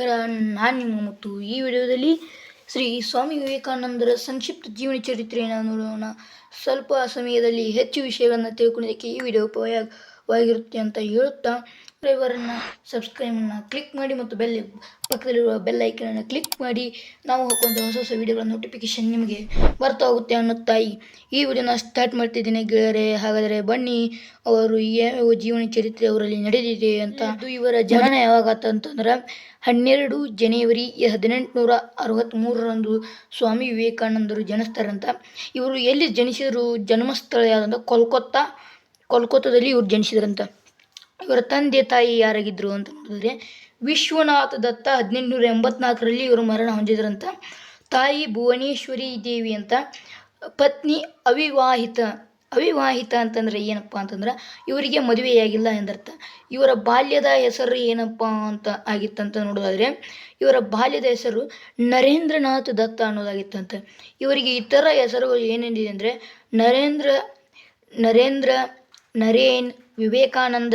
ನಮಸ್ಕಾರ ನಾನು ನಿಮ್ಮ ಮತ್ತು ಈ ವಿಡಿಯೋದಲ್ಲಿ ಶ್ರೀ ಸ್ವಾಮಿ ವಿವೇಕಾನಂದರ ಸಂಕ್ಷಿಪ್ತ ಜೀವನ ಚರಿತ್ರೆಯನ್ನು ನೋಡೋಣ. ಸ್ವಲ್ಪ ಸಮಯದಲ್ಲಿ ಹೆಚ್ಚು ವಿಷಯಗಳನ್ನು ತಿಳ್ಕೊಳ್ಳೋದಕ್ಕೆ ಈ ವಿಡಿಯೋ ಉಪಯೋಗವಾಗಿರುತ್ತೆ ಅಂತ ಹೇಳುತ್ತಾ ಡ್ರೈವರನ್ನು ಸಬ್ಸ್ಕ್ರೈಬನ್ನು ಕ್ಲಿಕ್ ಮಾಡಿ ಮತ್ತು ಬೆಲ್ ಪಕ್ಕದಲ್ಲಿರುವ ಬೆಲ್ ಐಕನನ್ನು ಕ್ಲಿಕ್ ಮಾಡಿ, ನಾವು ಹಾಕುವಂಥ ಹೊಸ ಹೊಸ ವಿಡಿಯೋಗಳ ನೋಟಿಫಿಕೇಶನ್ ನಿಮಗೆ ಬರ್ತಾ ಹೋಗುತ್ತೆ ಅನ್ನುತ್ತಾ ಈ ವಿಡಿಯೋನ ಸ್ಟಾರ್ಟ್ ಮಾಡ್ತಿದ್ದೀನಿ ಗೆಳೆಯರೆ. ಹಾಗಾದರೆ ಬನ್ನಿ, ಅವರು ಯಾವ ಜೀವನ ಚರಿತ್ರೆ ಅವರಲ್ಲಿ ನಡೆದಿದೆ ಅಂತ. ಅದು ಇವರ ಜನನ ಯಾವಾಗ ಅಂತಂದ್ರೆ ಹನ್ನೆರಡು ಜನವರಿ ಹದಿನೆಂಟುನೂರ ಅರವತ್ತ್ಮೂರರಂದು ಸ್ವಾಮಿ ವಿವೇಕಾನಂದರು ಜನಿಸ್ತಾರಂತ. ಇವರು ಎಲ್ಲಿ ಜನಿಸಿದರು, ಜನ್ಮಸ್ಥಳ ಯಾವುದಂತ ಕೋಲ್ಕತ್ತಾ ಕೋಲ್ಕತ್ತಾದಲ್ಲಿ ಇವ್ರು ಜನಿಸಿದ್ರಂತ. ಇವರ ತಂದೆ ತಾಯಿ ಯಾರಾಗಿದ್ರು ಅಂತ ನೋಡಿದ್ರೆ ವಿಶ್ವನಾಥ ದತ್ತ ಹದಿನೆಂಟುನೂರ ಎಂಬತ್ನಾಲ್ಕರಲ್ಲಿ ಇವರು ಮರಣ ಹೊಂದಿದ್ರಂತ. ತಾಯಿ ಭುವನೇಶ್ವರಿ ದೇವಿ ಅಂತ, ಪತ್ನಿ ಅವಿವಾಹಿತ ಅವಿವಾಹಿತ ಅಂತಂದರೆ ಏನಪ್ಪ ಅಂತಂದ್ರೆ ಇವರಿಗೆ ಮದುವೆಯಾಗಿಲ್ಲ ಎಂದರ್ಥ. ಇವರ ಬಾಲ್ಯದ ಹೆಸರು ಏನಪ್ಪ ಅಂತ ಆಗಿತ್ತಂತ ನೋಡೋದಾದರೆ, ಇವರ ಬಾಲ್ಯದ ಹೆಸರು ನರೇಂದ್ರನಾಥ್ ದತ್ತ ಅನ್ನೋದಾಗಿತ್ತಂತೆ. ಇವರಿಗೆ ಇತರ ಹೆಸರುಗಳು ಏನೇನಿದೆ ಅಂದರೆ ನರೇಂದ್ರ ನರೇಂದ್ರ ನರೇನ್, ವಿವೇಕಾನಂದ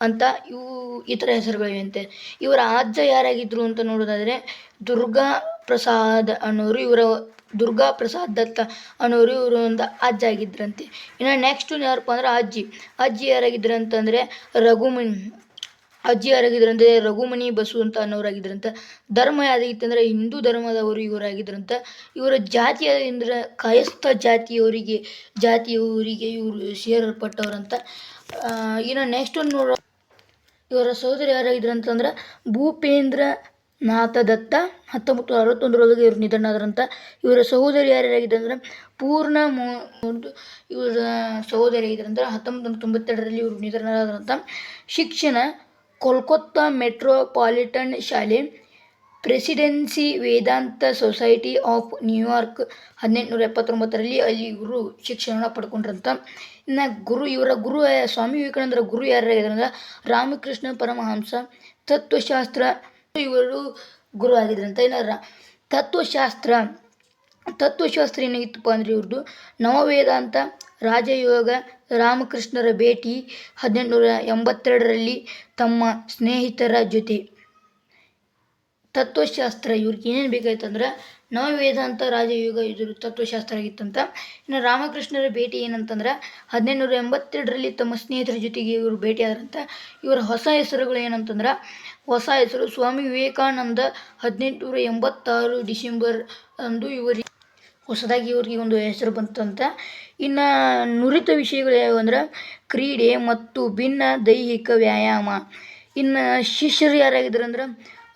ಅಂತ ಇವು ಇತರ ಹೆಸರುಗಳಿವೆಯಂತೆ. ಇವರ ಅಜ್ಜ ಯಾರಾಗಿದ್ರು ಅಂತ ನೋಡೋದಾದರೆ ದುರ್ಗಾ ಪ್ರಸಾದ್ ಅನ್ನೋರು, ಇವರ ದುರ್ಗಾ ಪ್ರಸಾದ್ ದತ್ತ ಅನ್ನೋರು ಇವರು ಒಂದು ಅಜ್ಜ ಆಗಿದ್ರಂತೆ. ಇನ್ನು ನೆಕ್ಸ್ಟ್ ಯಾರಪ್ಪ ಅಂದ್ರೆ ಅಜ್ಜಿ. ಅಜ್ಜಿ ಯಾರಾಗಿದ್ರು ಅಂತಂದರೆ ರಘುಮಣಿ ಅಜ್ಜಿ ಯಾರಾಗಿದ್ರಂತೆ, ರಘುಮಣಿ, ಬಸು ಅಂತ ಅನ್ನೋರಾಗಿದ್ರಂತ ಧರ್ಮ ಯಾವ್ದಾಗಿತ್ತಂದರೆ ಹಿಂದೂ ಧರ್ಮದವರು ಇವರಾಗಿದ್ರಂತ, ಇವರ ಜಾತಿ ಅಂದರೆ ಕಾಯಸ್ಥ ಜಾತಿಯವರಿಗೆ ಜಾತಿಯವರಿಗೆ ಇವರು ಸೇರಲ್ಪಟ್ಟವರಂತ ಇನ್ನು ನೆಕ್ಸ್ಟ್ ಒಂದು ನೋಡೋ, ಇವರ ಸಹೋದರಿ ಯಾರಾಗಿದ್ರು ಅಂತಂದ್ರೆ ಭೂಪೇಂದ್ರ ನಾಥ ದತ್ತ ಹತ್ತೊಂಬತ್ತು ಅರವತ್ತೊಂದರೊಳಗೆ ಇವರು ನಿಧನರಾದ್ರಂತ. ಇವರ ಸಹೋದರಿ ಯಾರ್ಯಾರಾಗಿದ್ರು ಅಂದ್ರೆ ಪೂರ್ಣ ಮೋ ಇವರ ಸಹೋದರಿ ಆಗಿದ್ರಂದ್ರೆ ಹತ್ತೊಂಬತ್ತು ತೊಂಬತ್ತೆರಡರಲ್ಲಿ ಇವರು ನಿಧನರಾದ್ರಂತ. ಶಿಕ್ಷಣ ಕೋಲ್ಕತ್ತಾ ಮೆಟ್ರೋಪಾಲಿಟನ್ ಶಾಲೆ presidency Vedanta society of New York ಹದಿನೆಂಟುನೂರ ಎಪ್ಪತ್ತೊಂಬತ್ತರಲ್ಲಿ ಅಲ್ಲಿ ಗುರು ಶಿಕ್ಷಣ ಪಡ್ಕೊಂಡ್ರಂತ. ಇನ್ನು ಗುರು ಇವರ ಗುರು ಸ್ವಾಮಿ ವಿವೇಕಾನಂದರ ಗುರು ಯಾರಾಗಿದ್ದಾರೆ ರಾಮಕೃಷ್ಣ ಪರಮಹಂಸ, ತತ್ವಶಾಸ್ತ್ರ ಇವರು ಗುರು ಆಗಿದ್ರಂತ ಏನಾರ ತತ್ವಶಾಸ್ತ್ರ ತತ್ವಶಾಸ್ತ್ರ ಏನಾಗಿತ್ತಪ್ಪ ಅಂದರೆ ಇವ್ರದ್ದು ನವವೇದಾಂತ ರಾಜಯೋಗ ರಾಮಕೃಷ್ಣರ ಭೇಟಿ ಹದಿನೆಂಟುನೂರ ಎಂಬತ್ತೆರಡರಲ್ಲಿ ತಮ್ಮ ಸ್ನೇಹಿತರ ಜೊತೆ. ತತ್ವಶಾಸ್ತ್ರ ಇವ್ರಿಗೆ ಏನೇನು ಬೇಕಾಯ್ತಂದ್ರೆ ನವವೇದಾಂತ ರಾಜಯುಗ ಇದು ತತ್ವಶಾಸ್ತ್ರ ಆಗಿತ್ತಂತ. ಇನ್ನು ರಾಮಕೃಷ್ಣರ ಭೇಟಿ ಏನಂತಂದ್ರೆ ಹದಿನೆಂಟುನೂರ ಎಂಬತ್ತೆರಡರಲ್ಲಿ ತಮ್ಮ ಸ್ನೇಹಿತರ ಜೊತೆಗೆ ಇವರು ಭೇಟಿಯಾದ್ರಂತ ಇವರ ಹೊಸ ಹೆಸರುಗಳು ಏನಂತಂದ್ರೆ ಹೊಸ ಹೆಸರು ಸ್ವಾಮಿ ವಿವೇಕಾನಂದ ಹದಿನೆಂಟುನೂರ ಎಂಬತ್ತಾರು ಡಿಸೆಂಬರ್ ಅಂದು ಇವರಿಗೆ ಹೊಸದಾಗಿ ಇವ್ರಿಗೆ ಒಂದು ಹೆಸರು ಬಂತಂತ. ಇನ್ನು ನುರಿತ ವಿಷಯಗಳು ಯಾವುವು ಅಂದ್ರೆ ಕ್ರೀಡೆ ಮತ್ತು ಭಿನ್ನ ದೈಹಿಕ ವ್ಯಾಯಾಮ. ಇನ್ನು ಶಿಷ್ಯರು ಯಾರಾಗಿದ್ದಾರೆ ಅಂದ್ರೆ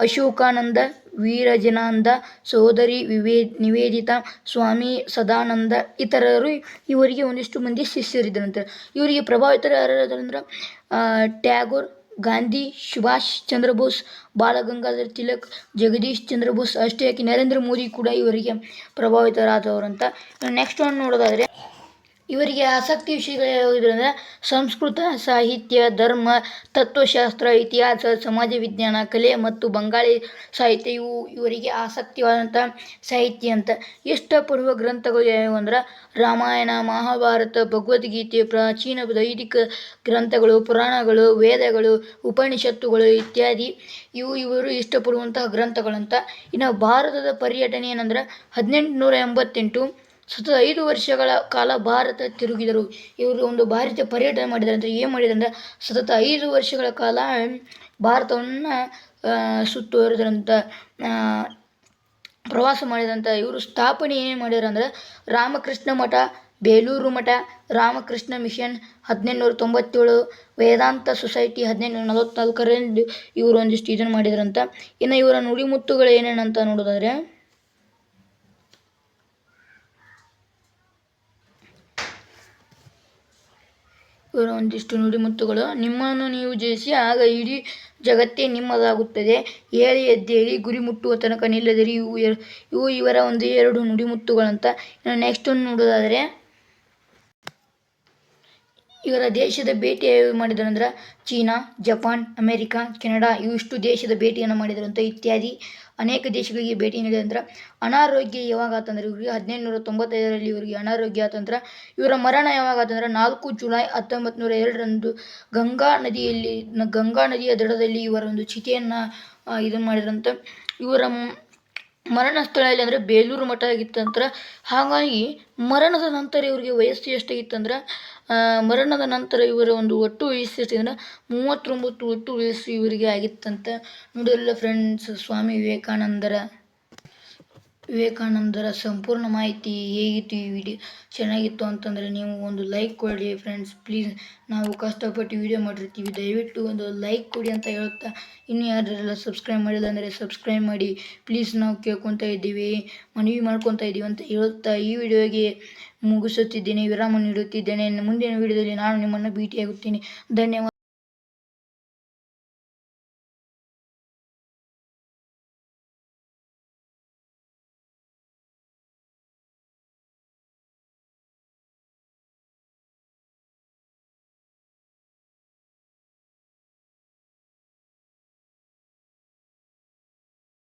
ಅಶೋಕಾನಂದ, ವೀರಜನಾನಂದ, ಸೋದರಿ ವಿವೇ, ನಿವೇದಿತಾ, ಸ್ವಾಮಿ ಸದಾನಂದ ಇತರರು ಇವರಿಗೆ ಒಂದಿಷ್ಟು ಮಂದಿ ಶಿಷ್ಯರಿದ್ದರಂತೆ ಇವರಿಗೆ ಪ್ರಭಾವಿತರು ಯಾರು ಅಂದ್ರೆ ಟ್ಯಾಗೋರ್ ಗಾಂಧಿ, ಸುಭಾಷ್ ಚಂದ್ರ ಬೋಸ್, ಬಾಲಗಂಗಾಧರ್ ತಿಲಕ್, ಜಗದೀಶ್ ಚಂದ್ರ ಬೋಸ್ ಅಷ್ಟೇ. ಯಾಕೆ? ನರೇಂದ್ರ ಮೋದಿ ಕೂಡ ಇವರಿಗೆ ಪ್ರಭಾವಿತರಾದವರಂತ. ನೆಕ್ಸ್ಟ್ ಒಂದು ನೋಡೋದಾದರೆ ಇವರಿಗೆ ಆಸಕ್ತಿ ವಿಷಯಗಳು ಯಾವುದಿದ್ರು ಅಂದರೆ ಸಂಸ್ಕೃತ, ಸಾಹಿತ್ಯ, ಧರ್ಮ, ತತ್ವಶಾಸ್ತ್ರ, ಇತಿಹಾಸ, ಸಮಾಜ ವಿಜ್ಞಾನ, ಕಲೆ ಮತ್ತು ಬಂಗಾಳಿ ಸಾಹಿತ್ಯ ಇವು ಇವರಿಗೆ ಆಸಕ್ತಿವಾದಂಥ ಸಾಹಿತ್ಯ ಅಂತ. ಇಷ್ಟಪಡುವ ಗ್ರಂಥಗಳು ಯಾವುವು ಅಂದ್ರೆ ರಾಮಾಯಣ, ಮಹಾಭಾರತ, ಭಗವದ್ಗೀತೆ, ಪ್ರಾಚೀನ ದೈಹಿಕ ಗ್ರಂಥಗಳು, ಪುರಾಣಗಳು, ವೇದಗಳು, ಉಪನಿಷತ್ತುಗಳು ಇತ್ಯಾದಿ. ಇವು ಇವರು ಇಷ್ಟಪಡುವಂತಹ ಗ್ರಂಥಗಳಂತ. ಇನ್ನು ಭಾರತದ ಪರ್ಯಟನೆ ಏನಂದ್ರೆ ಹದಿನೆಂಟು ನೂರ ಎಂಬತ್ತೆಂಟು. ಸತತ ಐದು ವರ್ಷಗಳ ಕಾಲ ಭಾರತ ತಿರುಗಿದರು. ಇವರು ಒಂದು ಭಾರತ ಪರ್ಯಟನೆ ಮಾಡಿದ್ದಾರೆ ಅಂತ ಏನು ಮಾಡಿದ್ರು ಅಂದರೆ ಸತತ ಐದು ವರ್ಷಗಳ ಕಾಲ ಭಾರತವನ್ನು ಸುತ್ತುವರೆದ್ರಂತ ಪ್ರವಾಸ ಮಾಡಿದಂಥ ಇವರು ಸ್ಥಾಪನೆ ಏನು ಮಾಡ್ಯಾರ ಅಂದ್ರೆ ರಾಮಕೃಷ್ಣ ಮಠ, ಬೇಲೂರು ಮಠ, ರಾಮಕೃಷ್ಣ ಮಿಷನ್ ಹದಿನೆಂಟುನೂರ ತೊಂಬತ್ತೇಳು, ವೇದಾಂತ ಸೊಸೈಟಿ ಹದಿನೆಂಟುನೂರ ನಲವತ್ತ್ನಾಲ್ಕರಲ್ಲಿ ಇವರು ಒಂದಿಷ್ಟು ಇದನ್ನು ಮಾಡಿದ್ರಂತ. ಇನ್ನು ಇವರ ನುಡಿಮುತ್ತುಗಳು ಏನೇನಂತ ನೋಡೋದಾದರೆ ಇವರ ಒಂದಿಷ್ಟು ನುಡಿಮುತ್ತುಗಳು. ನಿಮ್ಮನ್ನು ನೀವು ಜಯಿಸಿ ಆಗ ಇಡೀ ಜಗತ್ತೇ ನಿಮ್ಮದಾಗುತ್ತದೆ. ಏಳಿ ಎದ್ದೇಳಿ ಗುರಿ ಮುಟ್ಟುವ ತನಕ ನಿಲ್ಲದಿರಿ. ಇವು ಇವು ಇವರ ಒಂದು ಎರಡು ನುಡಿಮುತ್ತುಗಳಂತ. ಇನ್ನು ನೆಕ್ಸ್ಟ್ ಒಂದು ನೋಡೋದಾದರೆ ಇವರ ದೇಶದ ಭೇಟಿ ಮಾಡಿದ್ರು ಅಂದ್ರೆ ಚೀನಾ, ಜಪಾನ್, ಅಮೇರಿಕಾ, ಕೆನಡಾ ಇವಿಷ್ಟು ದೇಶದ ಭೇಟಿಯನ್ನು ಅಂತ ಇತ್ಯಾದಿ ಅನೇಕ ದೇಶಗಳಿಗೆ ಭೇಟಿ ನೀಡಿದಂದ್ರೆ ಅನಾರೋಗ್ಯ ಯಾವಾಗ ಆತಂದ್ರೆ ಇವರಿಗೆ ಹದಿನೆಂಟುನೂರ ತೊಂಬತ್ತೈದರಲ್ಲಿ ಇವರಿಗೆ ಅನಾರೋಗ್ಯ ಆತಂದ್ರೆ ಇವರ ಮರಣ ಯಾವಾಗ ಆತಂದ್ರೆ ನಾಲ್ಕು ಜುಲೈ ಹತ್ತೊಂಬತ್ತು ನೂರ ಎರಡರಂದು ಗಂಗಾ ನದಿಯಲ್ಲಿ ಗಂಗಾ ನದಿಯ ದಡದಲ್ಲಿ ಇವರ ಒಂದು ಚಿತೆಯನ್ನು ಇದನ್ನು ಮಾಡಿದ್ರಂತೆ ಇವರ ಮರಣ ಸ್ಥಳ ಎಲ್ಲಿ ಅಂದರೆ ಬೇಲೂರು ಮಠ ಆಗಿತ್ತಂದ್ರೆ ಹಾಗಾಗಿ ಮರಣದ ನಂತರ ಇವರಿಗೆ ವಯಸ್ಸು ಎಷ್ಟಾಗಿತ್ತಂದ್ರೆ ಮರಣದ ನಂತರ ಇವರ ಒಂದು ಒಟ್ಟು ವಯಸ್ಸು ಎಷ್ಟಿದೆ ಮೂವತ್ತೊಂಬತ್ತು ಒಟ್ಟು ವಯಸ್ಸು ಇವರಿಗೆ ಆಗಿತ್ತಂತ. ನೋಡಿರಲ್ಲ ಫ್ರೆಂಡ್ಸ್ ಸ್ವಾಮಿ ವಿವೇಕಾನಂದರ. ವಿವೇಕಾನಂದರ ಸಂಪೂರ್ಣ ಮಾಹಿತಿ ಹೇಗಿತ್ತು ಈ ವಿಡಿಯೋ? ಚೆನ್ನಾಗಿತ್ತು ಅಂತಂದರೆ ನೀವು ಒಂದು ಲೈಕ್ ಕೊಡಿ ಫ್ರೆಂಡ್ಸ್ ಪ್ಲೀಸ್ ನಾವು ಕಷ್ಟಪಟ್ಟು ವಿಡಿಯೋ ಮಾಡಿರ್ತೀವಿ. ದಯವಿಟ್ಟು ಒಂದು ಲೈಕ್ ಕೊಡಿ ಅಂತ ಹೇಳುತ್ತಾ ಇನ್ನು ಯಾರೆಲ್ಲ ಸಬ್ಸ್ಕ್ರೈಬ್ ಮಾಡಿಲ್ಲ ಅಂದರೆ ಸಬ್ಸ್ಕ್ರೈಬ್ ಮಾಡಿ. ಪ್ಲೀಸ್ ನಾವು ಕೇಳ್ಕೊತಾ ಇದ್ದೀವಿ. ಮನವಿ ಮಾಡ್ಕೊತಾ ಇದ್ದೀವಿ ಅಂತ ಹೇಳುತ್ತಾ ಈ ವಿಡಿಯೋಗೆ ಮುಗಿಸುತ್ತಿದ್ದೇನೆ. ವಿರಾಮ ನೀಡುತ್ತಿದ್ದೇನೆ. ಮುಂದಿನ ವಿಡಿಯೋದಲ್ಲಿ ನಾನು ನಿಮ್ಮನ್ನು ಭೇಟಿಯಾಗುತ್ತೇನೆ. ಧನ್ಯವಾದ.